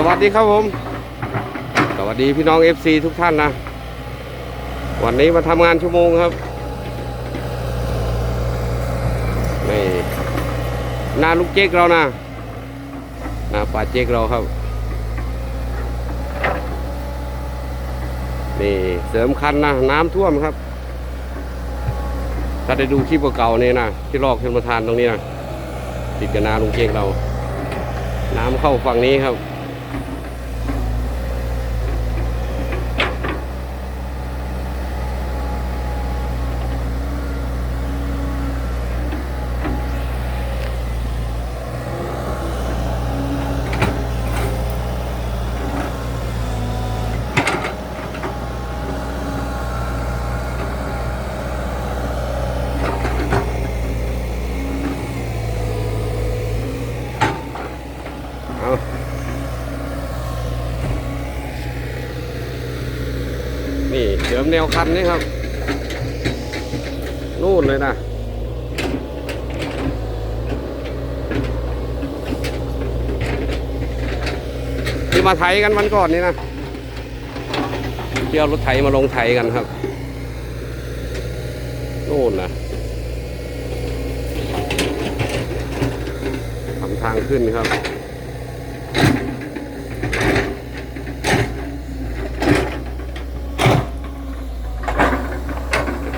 สวัสดีครับผม สวัสดีพี่น้อง FC ทุกท่านนะ วันนี้มาทำงานชั่วโมงครับนี่หนาลูกเจ๊กเรานะหนาป่าเจ๊กเราครับ นี่เสริมคันนะน้ำท่วมครับ ถ้าได้ดูคลิปเก่าๆเนี่ยนะที่ลอกเชนประทานตรงนี้นะติดกับนาลุงเจ๊กเราน้ำเข้าฝั่งนี้ครับ เอานี่เสริมแนวคันนี่ครับ นู่นเลยนะที่มาไถกันวันก่อนนี่นะเที่เอารถไถมาลงไถกันครับ นู่นนะทำทางขึ้นครับ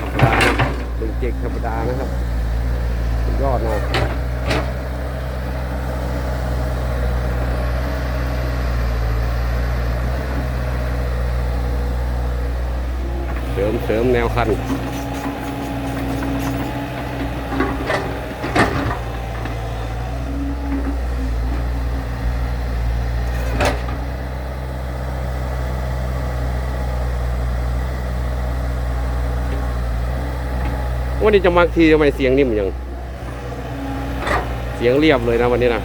ธรรมดานะลุงเจกธรรม ดานะครับสุดยอดนะเสริมเสริมแนวคัน วันนี้จะมาทีทำไมเสียงนิ่มยังเสียงเรียบเลยนะวันนี้นะ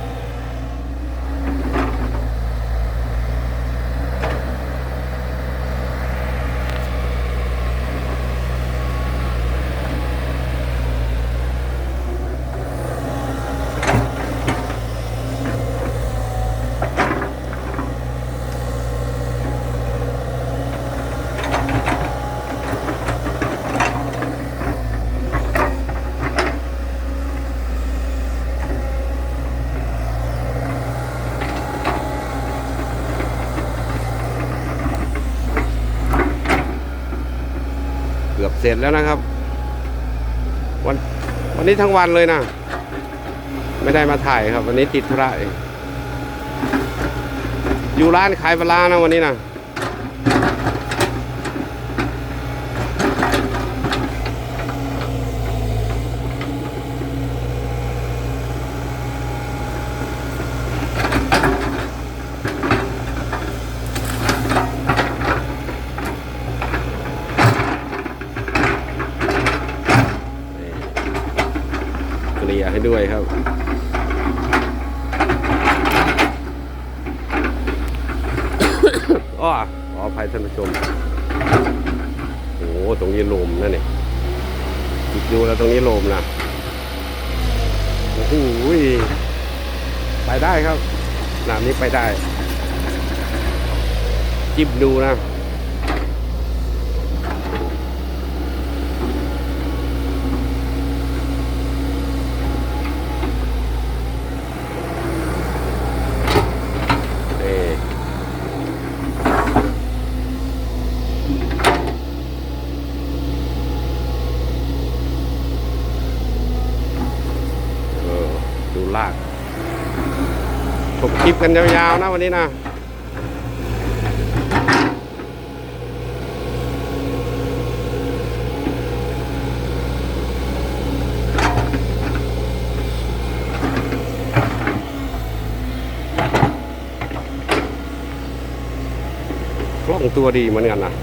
ร็จแล้วนะครับ วันวันนี้ทั้งวันเลยนะ ไม่ได้มาถ่ายครับ วันนี้ติดธุระอยู่ร้านขายปลาร้านะวันนี้นะ ด้วยครับ อ้อขออภัยท่านผู้ชม โอ้โหตรงนี้ลมนะเนี่ยจิกดูแล้วตรงนี้ลมนะโอ้โหไปได้ครับนามนี้ไปได้ จิ้มดูนะ เอ่เออดูลากถก คลิปกันยาวๆนะวันนี้นะคล่องตัวดีเหมือนกันนะ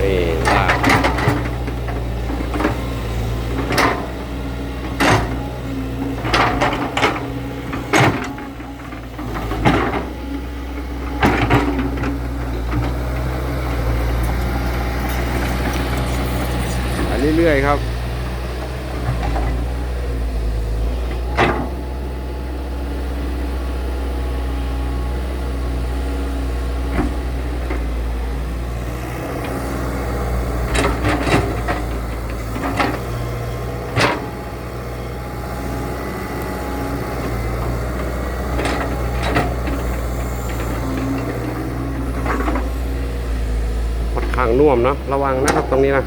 นี่ลากางน่วมเนาะระวังนะครับตรงนี้นะ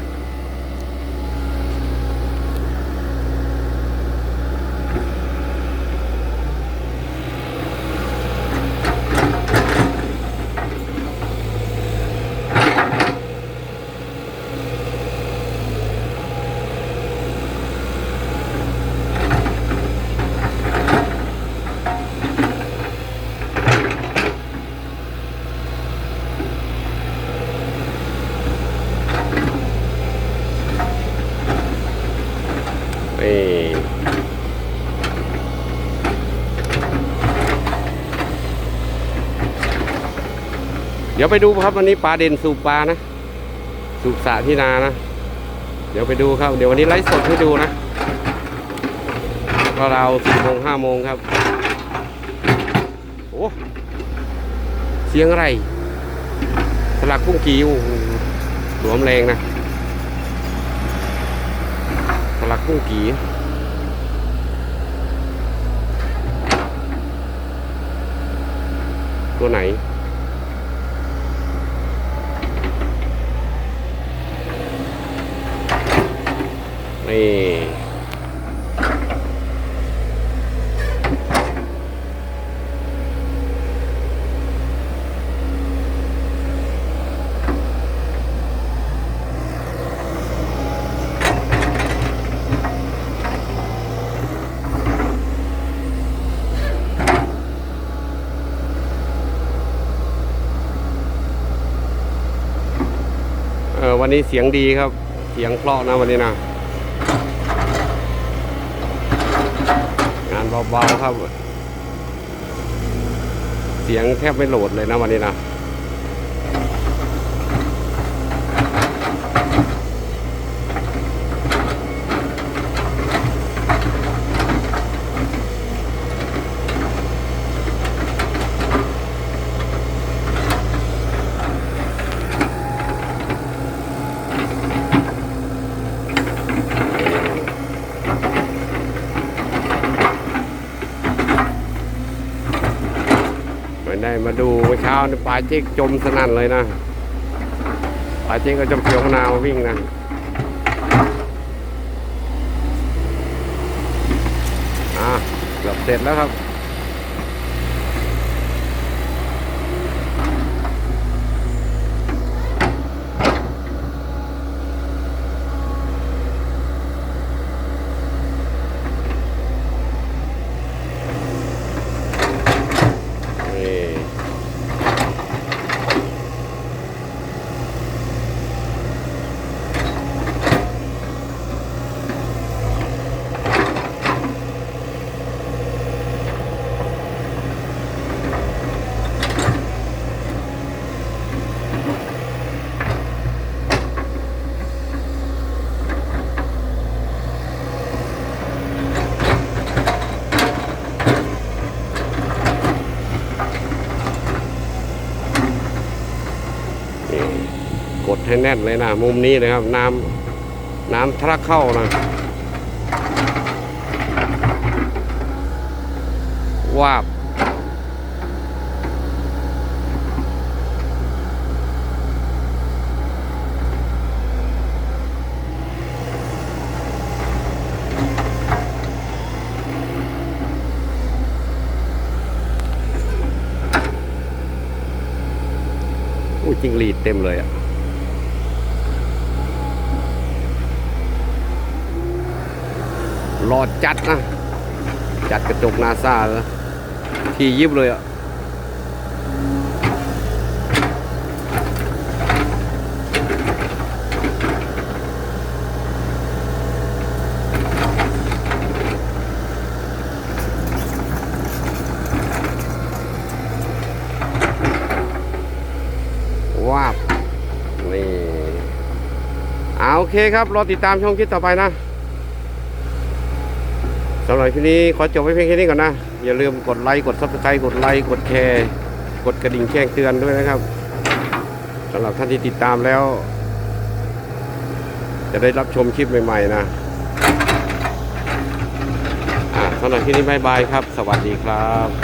นี่เดี๋ยวไปดูครับวันนี้ปลาเด่นสูบปลานะ สูบสระที่นานะ เดี๋ยวไปดูครับ เดี๋ยววันนี้ไลฟ์สดให้ดูนะก็เราสี่โมงห้าโมงครับโอ้เสียงอะไร สลักกุ้งกีโอ้โหหลวมแรงนะสลักกุ้งกีตัวไหน นี่เออวันนี้เสียงดีครับ เสียงเพราะนะวันนี้นะ งาเบาๆครับ เสียงแทบไม่โหลดเลยนะวันนี้นะ ไมาดูเมื่อเช้านี่ปลาจ๊กจมสนั่นเลยนะปลาจ๊กก็จมเขียวนามาวิ่งนะอะเกือบเสร็จแล้วครับ นี่นี่กด ให้แน่นเลยนะมุมนี้นะครับ น้ำน้ำทะลักเข้านะ วาบอู้จิงหรีดเต็มเลยอะ รอจัดนะ จัดกระจกนาซาทียิบเลยอะวาบนี่เอาโอเคครับ รอติดตามช่องคลิปต่อไปนะ สำหรับคลิปนี้ขอจบไว้เพียงแค่นี้ก่อนนะ อย่าลืมกดไลค์กดซับสไครต์กดไลค์กดแชร์กดกระดิ่งแจ้งเตือนด้วยนะครับสำหรับท่านที่ติดตามแล้ว จะได้รับชมคลิปใหม่ ๆ นะสำหรับคลิปนี้บายบายครับ สวัสดีครับ